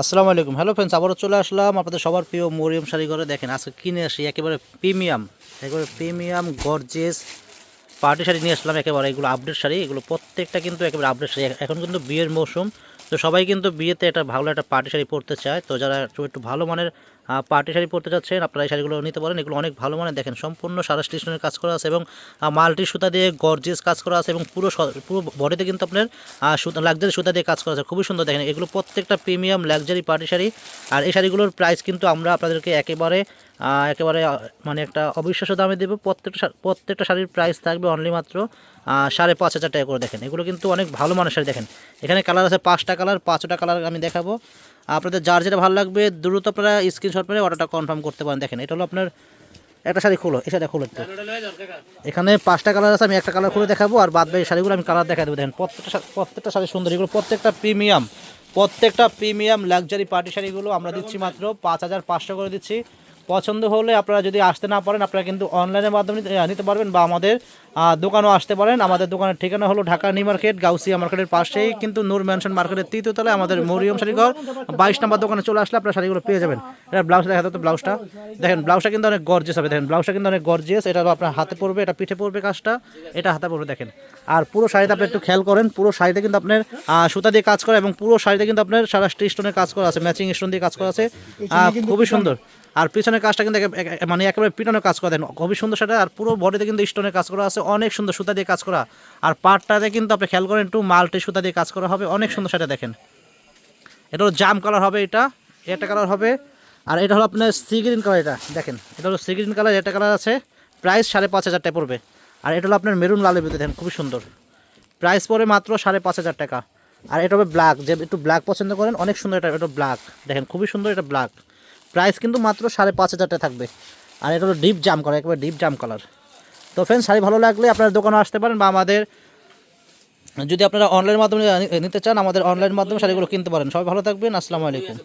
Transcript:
আসসালামু আলাইকুম। Hello friends আবারও চলে আসলাম আপনাদের সবার প্রিয় মরিয়ম শাড়ি ঘরে। দেখেন, আজকে কিনে আসি একেবারে প্রিমিয়াম একেবারে প্রিমিয়াম গর্জেস পার্টি শাড়ি নিয়ে আসলাম। একেবারে এগুলো আপডেট শাড়ি, এগুলো প্রত্যেকটা কিন্তু একেবারে আপডেট শাড়ি। এখন কিন্তু বিয়ের মৌসুম, তো সবাই কিন্তু বিয়েতে একটা ভালো একটা পার্টি শাড়ি পরতে চায়। তো যারা একটু ভালো মানের পার্টি শাড়ি পরতে চাচ্ছেন আপনারা এই শাড়িগুলো নিতে পারেন। এগুলো অনেক ভালো মানে দেখেন, সম্পূর্ণ সারা স্টেশনের কাজ করা আছে এবং মাল্টি সুতা দিয়ে গর্জিয়াস কাজ করা আছে এবং পুরো পুরো বডিতে কিন্তু আপনার সুতা লাক্সারি সুতা দিয়ে কাজ করা আছে। খুবই সুন্দর। দেখেন, এগুলো প্রত্যেকটা প্রিমিয়াম লাক্সারি পার্টি শাড়ি। আর এই শাড়িগুলোর প্রাইস কিন্তু আমরা আপনাদেরকে একেবারে একেবারে মানে একটা অবিশ্বাস্য দামে দেবো। প্রত্যেকটা প্রত্যেকটা শাড়ির প্রাইস থাকবে অনলি মাত্র সাড়ে পাঁচ হাজার টাকা করে দেখেন। এগুলো কিন্তু অনেক ভালো মানের শাড়ি দেখেন। এখানে কালার আছে পাঁচটা কালার পাঁচটা কালার আমি দেখাবো। আপনাদের যার যেটা ভালো লাগবে, দ্রুত আপনারা স্ক্রিনশট মেরে অর্ডারটা কনফার্ম করতে পারেন। দেখেন, এটা হলো আপনার একটা শাড়ি খুলো এই শাড়িটা খুলো একটু এখানে পাঁচটা কালার আছে, আমি একটা কালার খুলে দেখাবো, আর বাদ বাকি শাড়িগুলো আমি কালার দেখা দেবো। দেখেন, প্রত্যেকটা প্রত্যেকটা শাড়ি সুন্দর। এগুলো প্রত্যেকটা প্রিমিয়াম প্রত্যেকটা প্রিমিয়াম লাক্সারি পার্টি শাড়িগুলো আমরা দিচ্ছি মাত্র পাঁচ হাজার পাঁচশো করে দিচ্ছি। পছন্দ হলে আপনারা যদি আসতে না পারেন, আপনারা কিন্তু অনলাইনের মাধ্যমে নিতে- পারবেন বা আমাদের দোকানেও আসতে পারেন। আমাদের দোকানের ঠিকানা হলো ঢাকা নিউ মার্কেট গাউসিয়া মার্কেটের পাশেই। কিন্তু নূর ম্যানশন মার্কেটের তৃতীয় তলায় আমাদের মরিয়ম শাড়িঘর বাইশ নম্বর দোকানে চলে আসলে আপনারা শাড়িগুলো পেয়ে যাবেন। এটা ব্লাউজ দেখা তো ব্লাউজটা। দেখেন ব্লাউজটা কিন্তু অনেক গর্জিয়াস হবে। দেখেন ব্লাউজটা কিন্তু অনেক গর্জিয়াস এটা আপনার হাতে পড়বে এটা পিঠে পড়বে কাজটা। এটা হাতে পড়বে দেখেন। আর পুরো শাড়িতে আপনি একটু খেয়াল করেন পুরো শাড়িতে কিন্তু আপনার সুতা দিয়ে কাজ করা এবং পুরো শাড়িতে কিন্তু আপনার সারা স্টোনের কাজ করা আছে ম্যাচিং স্টোন দিয়ে কাজ করা আছে। খুবই সুন্দর। আর পিছনের কাজটা কিন্তু মানে একেবারে পিটানোর কাজ করা। দেন খুবই সুন্দর সেটা আর পুরো বডিতে কিন্তু স্টোনের কাজ করা আছে। অনেক সুন্দর সুতা দিয়ে কাজ করা। আর পাটটাতে কিন্তু আপনি খেয়াল করেন একটু মাল্টি সুতা দিয়ে কাজ করা হবে, অনেক সুন্দর সেটা দেখেন। এটা হলো জাম কালার হবে এটা এটা কালার হবে। আর এটা হলো আপনার সি গ্রিন কালার এটা, দেখেন। এটা হলো সি গ্রিন কালার এটা কালার আছে। প্রাইস সাড়ে পাঁচ হাজার টাকা পড়বে। আর এটা হলো আপনার মেরুন লালের ভিতরে, দেখেন, খুবই সুন্দর। প্রাইস পড়ে মাত্র সাড়ে পাঁচ হাজার টাকা। আর এটা হবে ব্ল্যাক যে একটু ব্ল্যাক পছন্দ করেন, অনেক সুন্দর এটা এটা ব্ল্যাক দেখেন, খুবই সুন্দর এটা ব্ল্যাক প্রাইস কিন্তু মাত্র সাড়ে পাঁচ হাজার টাকা থাকবে। আর এটা হলো ডিপ জাম কালার একেবারে ডিপ জাম কালার তো ফ্রেন্ড শাড়ি ভালো লাগলে আপনার দোকানে আসতে পারেন বা আমাদের, যদি আপনারা অনলাইন মাধ্যমে নিতে চান, আমাদের অনলাইন মাধ্যমে শাড়িগুলো কিনতে পারেন। সবাই ভালো থাকবেন, আসসালামু আলাইকুম।